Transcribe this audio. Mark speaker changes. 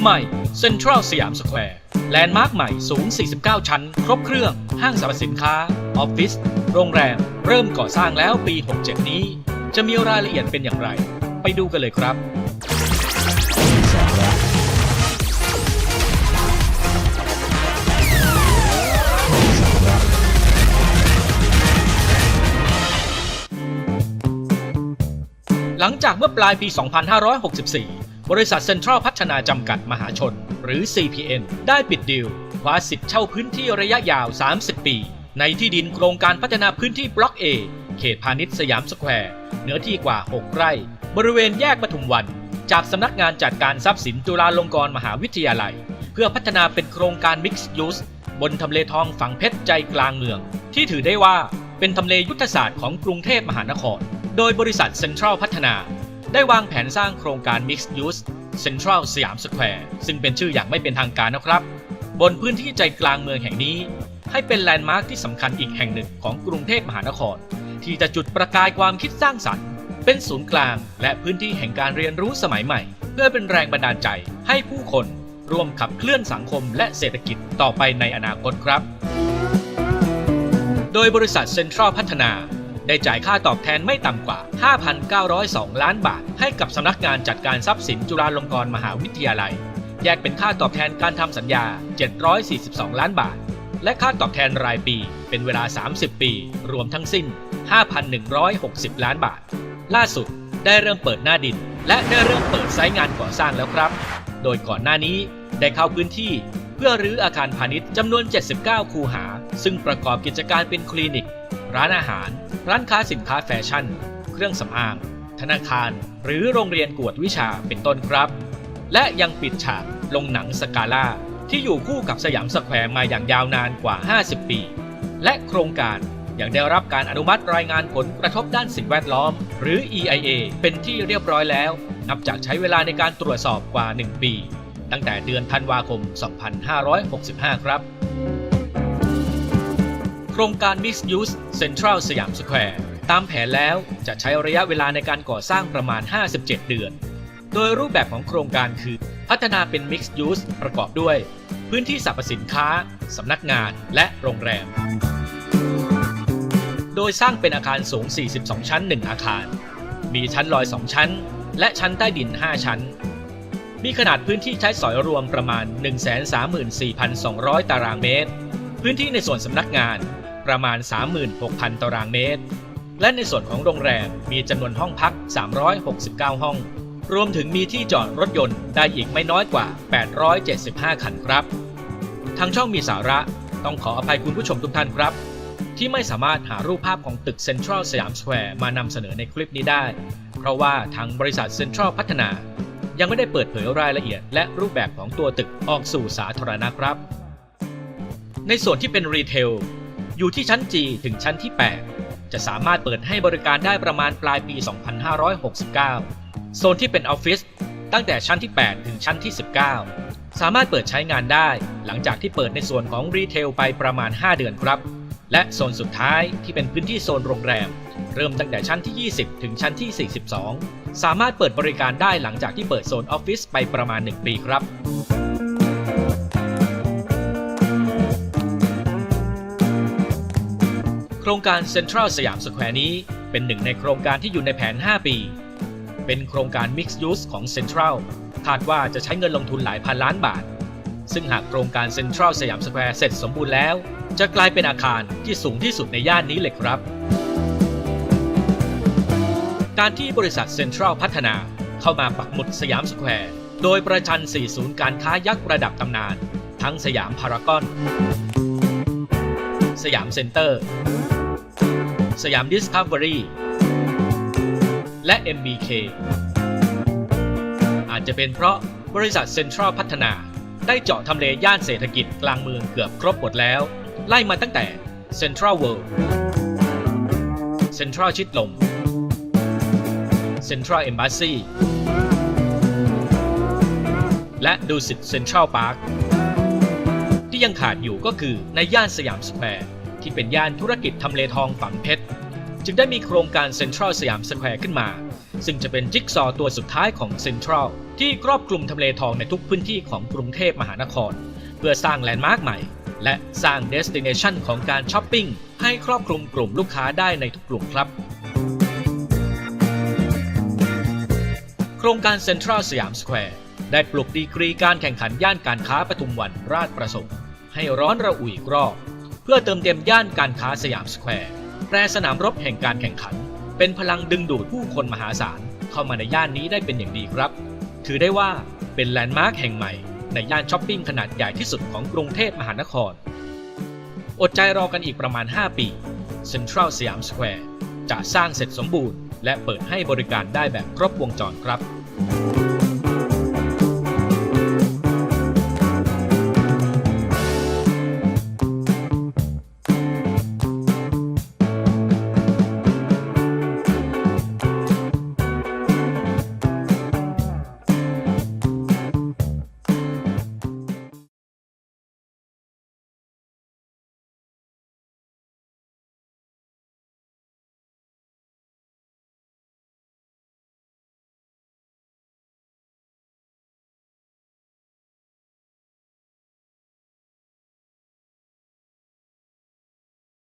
Speaker 1: ใหม่เซ็นทรัลสยามสแควร์แลนด์มาร์คใหม่สูง 49 ชั้น ครบเครื่อง ห้างสรรพสินค้า ออฟฟิศ โรงแรม เริ่มก่อสร้างแล้วปี 67 นี้ จะมีรายละเอียดเป็นอย่างไร ไปดูกันเลยครับ หลังจากเมื่อปลายปี 2564 บริษัทเซ็นทรัลพัฒนาจำกัดมหาชน หรือ CPN ได้ปิดดีลคว้าสิทธิ์เช่าพื้นที่ระยะยาว 30 ปี ในที่ดินโครงการพัฒนาพื้นที่บล็อก A เขตพาณิชย์สยามสแควร์เนื้อที่กว่า 6 ไร่ บริเวณแยกปทุมวัน จากสำนักงานจัดการทรัพย์สินจุฬาลงกรณ์มหาวิทยาลัย เพื่อพัฒนาเป็นโครงการ Mixed Use บนทำเลทองฝั่งเพชรใจกลางเมือง ที่ถือได้ว่าเป็นทำเลยุทธศาสตร์ของกรุงเทพมหานคร โดยบริษัทเซ็นทรัลพัฒนา ได้วางแผนสร้างโครงการ Mixed Use Central สยามสแควร์ซึ่งเป็นชื่ออย่างไม่เป็นทางการนะครับ บนพื้นที่ใจกลางเมืองแห่งนี้ ให้เป็นแลนด์มาร์คที่สำคัญอีกแห่งหนึ่งของกรุงเทพมหานคร ที่จะจุดประกายความคิดสร้างสรรค์ เป็นศูนย์กลาง และพื้นที่แห่งการเรียนรู้สมัยใหม่ เพื่อเป็นแรงบันดาลใจให้ผู้คนร่วมขับเคลื่อนสังคมและเศรษฐกิจต่อไปในอนาคตครับ โดยบริษัทเซ็นทรัลพัฒนา ได้จ่ายค่าตอบแทนไม่ต่ำกว่า 5,902 ล้านบาท ให้กับสำนักงานจัดการทรัพย์สินจุฬาลงกรณ์มหาวิทยาลัย แยกเป็นค่าตอบแทนการทำสัญญา 742 ล้านบาท และค่าตอบแทนรายปี เป็นเวลา 30 ปี รวมทั้งสิ้น 5,160 ล้านบาท ล่าสุดได้เริ่มเปิดหน้าดิน และได้เริ่มเปิดไซต์งานก่อสร้างแล้วครับ โดยก่อนหน้านี้ได้เข้าพื้นที่เพื่อรื้ออาคารพาณิชย์จำนวน 79 คูหา ซึ่งประกอบกิจการเป็นคลินิก ร้านอาหาร ร้านค้าสินค้าแฟชั่น เครื่องสำอาง ธนาคาร หรือโรงเรียนกวดวิชาเป็นต้นครับ และยังปิดฉากลงหนังสกาล่าที่อยู่คู่กับสยามสแควร์มาอย่างยาวนานกว่า 50 ปี และโครงการยังได้รับการอนุมัติรายงานผลกระทบด้านสิ่งแวดล้อม หรือ EIA เป็นที่เรียบร้อยแล้ว นับจากใช้เวลาในการตรวจสอบกว่า 1 ปี ตั้งแต่เดือนธันวาคม 2565 ครับ ครงการ Mixed Use Central สยามสแควร์ตามแผนแล้วจะใช้ระยะเวลาในการก่อสร้างประมาณ 57 เดือน โดยรูปแบบของโครงการคือ พัฒนาเป็น Mixed Use ประกอบด้วย พื้นที่สรรพสินค้า สำนักงานและโรงแรม โดยสร้างเป็นอาคารสูง 42 ชั้น 1 อาคาร มีชั้นลอย 2 ชั้น และชั้นใต้ดิน 5 ชั้น มีขนาดพื้นที่ใช้สอยรวมประมาณ 134,200 ตารางเมตร พื้นที่ในส่วนสำนักงาน ประมาณ 36,000 ตารางเมตร และในส่วนของโรงแรมมีจำนวนห้องพัก 369 ห้อง รวมถึงมีที่จอดรถยนต์ได้อีกไม่น้อยกว่า 875 คันครับ ทางช่องมีสาระต้องขออภัยคุณผู้ชมทุกท่านครับ ที่ไม่สามารถหารูปภาพของตึกเซ็นทรัลสยามสแควร์มานำเสนอในคลิปนี้ได้ เพราะว่าทางบริษัทเซ็นทรัลพัฒนา ยังไม่ได้เปิดเผยรายละเอียด และรูปแบบของตัวตึกออกสู่สาธารณะครับในส่วนที่เป็นรีเทล อยู่ที่ชั้น G ถึงชั้นที่ 8 จะสามารถเปิดให้บริการได้ประมาณปลายปี 2569 โซนที่เป็นออฟฟิศตั้งแต่ชั้นที่ 8 ถึงชั้นที่ 19 สามารถเปิดใช้งานได้หลังจากที่เปิดในส่วนของรีเทลไปประมาณ 5 เดือนครับ และโซนสุดท้ายที่เป็นพื้นที่โซนโรงแรม เริ่มตั้งแต่ชั้นที่ 20 ถึงชั้นที่ 42 สามารถเปิดบริการได้หลังจากที่เปิดโซนออฟฟิศไปประมาณ 1 ปีครับ ครงการเซ็นทรัลสยามสแควร์นี้เป็นหนึ่งในโครงการที่อยู่ในแผน 5 ปี เป็นโครงการ Mixed Use ของเซ็นทรัลคาดว่าจะใช้เงินลงทุนหลายพันล้านบาท ซึ่งหากโครงการเซ็นทรัลสยามสแควร์เสร็จสมบูรณ์แล้ว จะกลายเป็นอาคารที่สูงที่สุดในย่านนี้เลยครับ การที่บริษัทเซ็นทรัลพัฒนาเข้ามาปักหมุดสยามสแควร์โดยประชัน4ศูนย์การค้ายักษ์ระดับตำนาน ทั้งสยามพารากอน สยามเซ็นเตอร์ สยามดิสคัฟเวอรี่และ MBK อาจจะเป็นเพราะบริษัทเซ็นทรัลพัฒนาได้เจาะทำเลย่านเศรษฐกิจกลางเมืองเกือบครบหมดแล้ว ไล่มาตั้งแต่เซ็นทรัลเวิลด์เซ็นทรัลชิดลมเซ็นทรัลเอมบ s ซีและดูสิตเซ็นทรัลพาร์คที่ยังขาดอยู่ก็คือในย่านสยามสแควร์ที่เป็นย่านธุรกิจทำเลทองฝังเพชร จึงได้มีโครงการเซ็นทรัลสยามสแควร์ขึ้นมา ซึ่งจะเป็นจิ๊กซอว์ตัวสุดท้ายของเซ็นทรัลที่ครอบคลุมทำเลทองในทุกพื้นที่ของกรุงเทพมหานคร เพื่อสร้างแลนด์มาร์คใหม่ และสร้างเดสติเนชันของการช้อปปิ้งให้ครอบคลุมกลุ่มลูกค้าได้ในทุกกลุ่มครับ โครงการเซ็นทรัลสยามสแควร์ได้ปลุกดีกรีการแข่งขันย่านการค้าปทุมวันราชประสงค์ให้ร้อนระอุอีกรอบ เพื่อเติมเต็มย่านการค้าสยามสแควร์ แปรสนามรบแห่งการแข่งขัน เป็นพลังดึงดูดผู้คนมหาศาลเข้ามาในย่านนี้ได้เป็นอย่างดีครับ ถือได้ว่าเป็นแลนด์มาร์คแห่งใหม่ในย่านช้อปปิ้งขนาดใหญ่ที่สุดของกรุงเทพมหานคร อดใจรอกันอีกประมาณ 5 ปี Central สยามสแควร์จะสร้างเสร็จสมบูรณ์ และเปิดให้บริการได้แบบครบวงจรครับ